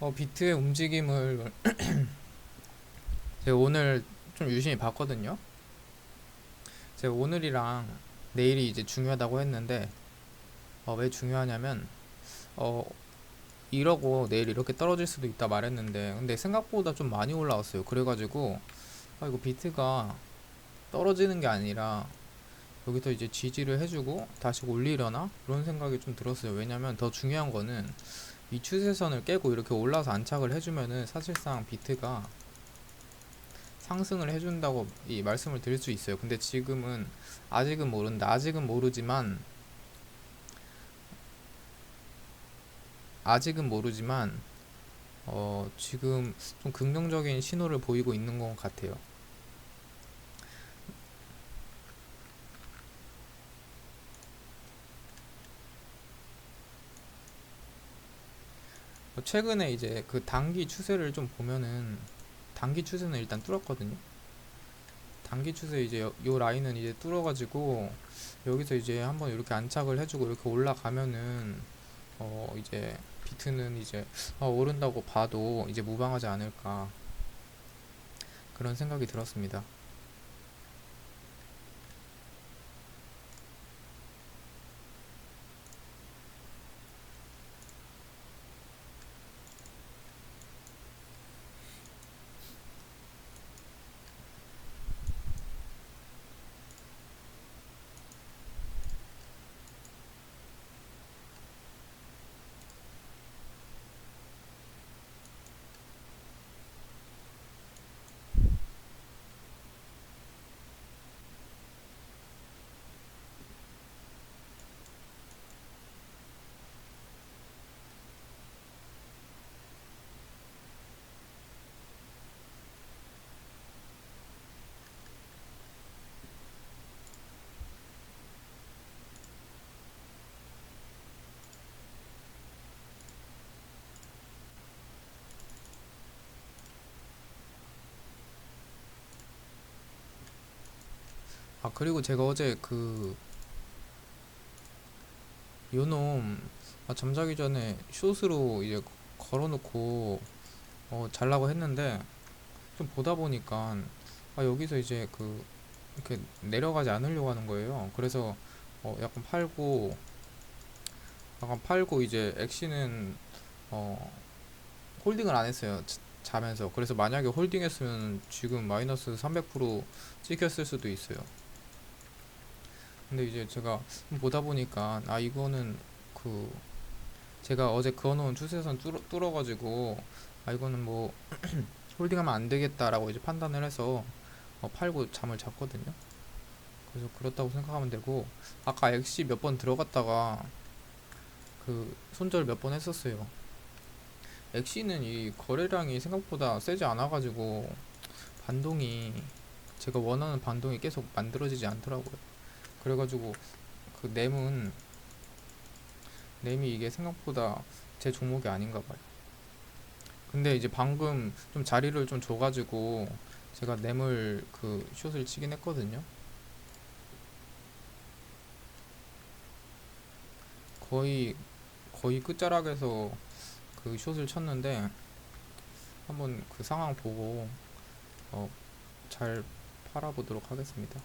어, 비트의 움직임을 제가 오늘 좀 유심히 봤거든요. 제가 오늘이랑 내일이 이제 중요하다고 했는데 어, 왜 중요하냐면 어, 이러고 내일 이렇게 떨어질 수도 있다 말했는데 근데 생각보다 좀 많이 올라왔어요. 그래가지고 아, 이거 비트가 떨어지는 게 아니라 여기서 이제 지지를 해주고 다시 올리려나 그런 생각이 좀 들었어요. 왜냐면 더 중요한 거는 이 추세선을 깨고 이렇게 올라서 안착을 해주면은 사실상 비트가 상승을 해준다고 이 말씀을 드릴 수 있어요. 근데 지금은 아직은 모른다. 아직은 모르지만 아직은 모르지만 어 지금 좀 긍정적인 신호를 보이고 있는 것 같아요. 최근에 이제 그 단기 추세를 좀 보면은 단기 추세는 일단 뚫었거든요. 단기 추세 이제 요, 요 라인은 이제 뚫어가지고 여기서 이제 한번 이렇게 안착을 해주고 이렇게 올라가면은 어 이제 비트는 이제 어, 오른다고 봐도 이제 무방하지 않을까 그런 생각이 들었습니다. 아 그리고 제가 어제 그 요놈 아, 잠자기 전에 숏으로 이제 걸어놓고 어, 잘라고 했는데 좀 보다 보니까 아, 여기서 이제 그 이렇게 내려가지 않으려고 하는 거예요. 그래서 어, 약간 팔고 약간 팔고 이제 엑시는 어, 홀딩을 안 했어요. 자- 자면서. 그래서 만약에 홀딩했으면 지금 마이너스 300% 찍혔을 수도 있어요. 근데 이제 제가 보다 보니까 아 이거는 그 제가 어제 그어놓은 추세선 뚫어, 뚫어가지고 아 이거는 뭐 홀딩하면 안 되겠다라고 이제 판단을 해서 어, 팔고 잠을 잤거든요. 그래서 그렇다고 생각하면 되고 아까 엑시 몇 번 들어갔다가 그 손절 몇 번 했었어요. 엑시는 이 거래량이 생각보다 세지 않아가지고 반동이 제가 원하는 반동이 계속 만들어지지 않더라고요. 그래가지고 그 램은 램이 이게 생각보다 제 종목이 아닌가 봐요. 근데 이제 방금 좀 자리를 좀 줘가지고 제가 램을 그 숏을 치긴 했거든요. 거의 거의 끝자락에서 그 숏을 쳤는데 한번 그 상황 보고 어, 잘 팔아보도록 하겠습니다.